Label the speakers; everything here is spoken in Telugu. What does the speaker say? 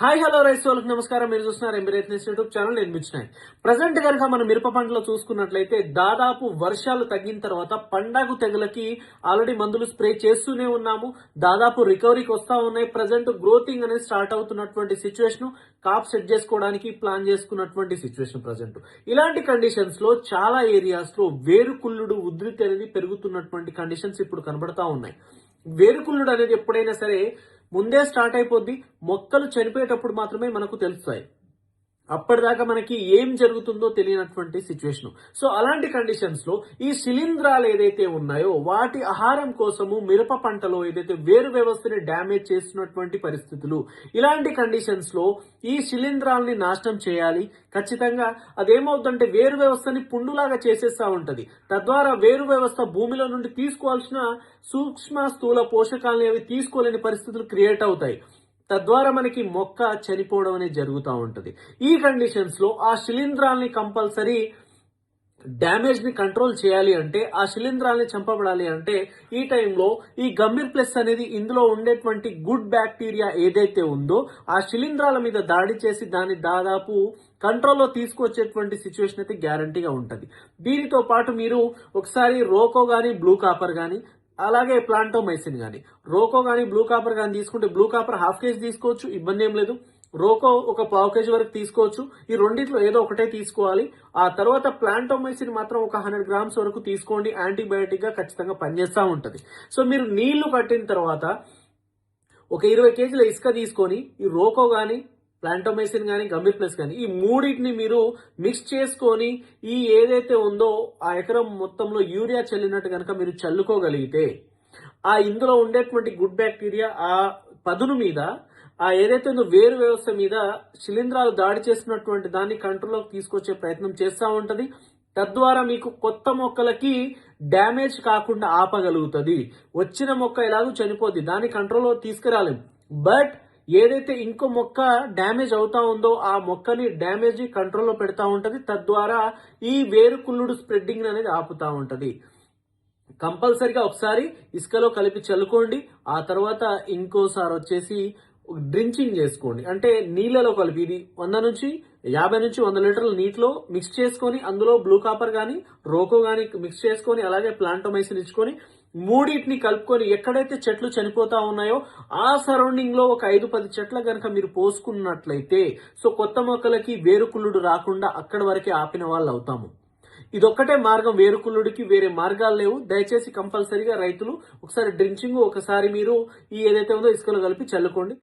Speaker 1: హాయ్ హలో రైస్ వాళ్ళకి నమస్కారం. మీరు చూస్తున్నారు ఎంబీరేట్ యూట్యూబ్ ఛానల్. నేను మిచ్చినాయి ప్రజెంట్ కనుక మనం మిరప పంటలో చూసుకున్నట్లయితే దాదాపు వర్షాలు తగ్గిన తర్వాత పండగ తెగులకి ఆల్రెడీ మందులు స్ప్రే చేస్తూనే ఉన్నాము. దాదాపు రికవరీకి వస్తా ఉన్నాయి. ప్రజెంట్ గ్రోతింగ్ అనేది స్టార్ట్ అవుతున్నటువంటి సిచ్యువేషన్ కాప్ సెట్ చేసుకోవడానికి ప్లాన్ చేసుకున్నటువంటి సిచ్యువేషన్ ప్రజెంట్. ఇలాంటి కండిషన్స్లో చాలా ఏరియాస్లో వేరుకుళ్ళుడు ఉధృతి అనేది పెరుగుతున్నటువంటి కండిషన్స్ ఇప్పుడు కనబడతా ఉన్నాయి. వేరుకుళ్ళుడు అనేది ఎప్పుడైనా సరే ముందే స్టార్ట్ అయిపోద్ది. మొక్కలు చనిపోయేటప్పుడు మాత్రమే మనకు తెలుస్తాయి. అప్పటిదాకా మనకి ఏం జరుగుతుందో తెలియనటువంటి సిచ్యువేషన్ సో అలాంటి కండిషన్స్లో ఈ శిలీంధ్రాలు ఏదైతే ఉన్నాయో వాటి ఆహారం కోసము మిరప పంటలో ఏదైతే వేరు వ్యవస్థని డ్యామేజ్ చేస్తున్నటువంటి పరిస్థితులు ఇలాంటి కండిషన్స్లో ఈ శిలీంధ్రాలని నాశనం చేయాలి. ఖచ్చితంగా అదేమవుతుందంటే వేరు వ్యవస్థని పుండులాగా చేసేస్తా ఉంటది. తద్వారా వేరు వ్యవస్థ భూమిలో నుండి తీసుకోవాల్సిన సూక్ష్మ స్థూల పోషకాలని అవి తీసుకోలేని పరిస్థితులు క్రియేట్ అవుతాయి. తద్వారా మనకి మొక్క చనిపోవడం అనేది జరుగుతూ ఉంటుంది. ఈ కండిషన్స్లో ఆ శిలీంధ్రాల్ని కంపల్సరీ డ్యామేజ్ని కంట్రోల్ చేయాలి అంటే ఆ శిలీంధ్రాల్ని చంపబడాలి అంటే ఈ టైంలో ఈ గమ్మిర్ ప్లస్ అనేది ఇందులో ఉండేటువంటి గుడ్ బ్యాక్టీరియా ఏదైతే ఉందో ఆ శిలీంధ్రాల మీద దాడి చేసి దాన్ని దాదాపు కంట్రోల్లో తీసుకొచ్చేటువంటి సిచ్యువేషన్ అయితే గ్యారంటీగా ఉంటుంది. దీనితో పాటు మీరు ఒకసారి రోకో గానీ బ్లూ కాపర్ గానీ అలాగే ప్లాంటోమైసిన్ కానీ రోకో కానీ బ్లూ కాపర్ కానీ తీసుకుంటే బ్లూ కాపర్ హాఫ్ కేజీ తీసుకోవచ్చు ఇబ్బంది ఏం లేదు. రోకో ఒక పావు కేజీ వరకు తీసుకోవచ్చు. ఈ రెండిట్లో ఏదో ఒకటే తీసుకోవాలి. ఆ తర్వాత ప్లాంటోమైసిన్ మాత్రం ఒక హండ్రెడ్ గ్రామ్స్ వరకు తీసుకోండి. యాంటీబయాటిక్గా ఖచ్చితంగా పనిచేస్తూ ఉంటుంది. సో మీరు నీళ్ళు కట్టిన తర్వాత ఒక ఇరవై కేజీల ఇసుక తీసుకొని ఈ రోకో కానీ ప్లాంటోమైసిన్ కానీ గంభీర్ ప్లస్ కానీ ఈ మూడింటిని మీరు మిక్స్ చేసుకొని ఈ ఏదైతే ఉందో ఆ ఎకరం మొత్తంలో యూరియా చల్లినట్టు కనుక మీరు చల్లుకోగలిగితే ఆ ఇందులో ఉండేటువంటి గుడ్ బ్యాక్టీరియా ఆ పదును మీద ఆ ఏదైతే ఉందో వేరు వ్యవస్థ మీద శిలీంధ్రాలు దాడి చేస్తున్నటువంటి దాన్ని కంట్రోల్లోకి తీసుకొచ్చే ప్రయత్నం చేస్తూ ఉంటుంది. తద్వారా మీకు కొత్త మొక్కలకి డ్యామేజ్ కాకుండా ఆపగలుగుతుంది. వచ్చిన మొక్క ఎలాగో చనిపోద్ది. దాన్ని కంట్రోల్లో తీసుకురాలేం. బట్ ఏదైతే ఇంకో మొక్క డ్యామేజ్ అవుతా ఉందో ఆ మొక్కని డ్యామేజ్ కంట్రోల్లో పెడతా ఉంటది. తద్వారా ఈ వేరుకుళ్ళుడు స్ప్రెడ్డింగ్ అనేది ఆపుతా ఉంటది. కంపల్సరిగా ఒకసారి ఇసుకలో కలిపి చల్లుకోండి. ఆ తర్వాత ఇంకోసారి వచ్చేసి డ్రింకింగ్ చేసుకోండి. అంటే నీళ్ళలో కలిపి ఇది వంద నుంచి యాభై నుంచి వంద లీటర్ల నీటిలో మిక్స్ చేసుకొని అందులో బ్లూ కాపర్ కానీ రోకో కానీ మిక్స్ చేసుకొని అలాగే ప్లాంటోమైసిన్ ఇచ్చుకొని మూడింటిని కలుపుకొని ఎక్కడైతే చెట్లు చనిపోతా ఉన్నాయో ఆ సరౌండింగ్లో ఒక ఐదు పది చెట్ల కనుక మీరు పోసుకున్నట్లయితే సో కొత్త మొక్కలకి వేరుకుళ్ళుడు రాకుండా అక్కడ వరకే ఆపిన వాళ్ళు అవుతాము. ఇదొక్కటే మార్గం వేరుకుళ్ళుడికి వేరే మార్గాలు లేవు. దయచేసి కంపల్సరీగా రైతులు ఒకసారి డ్రించింగ్ ఒకసారి మీరు ఈ ఏదైతే ఉందో ఇసుకలో కలిపి చల్లుకోండి.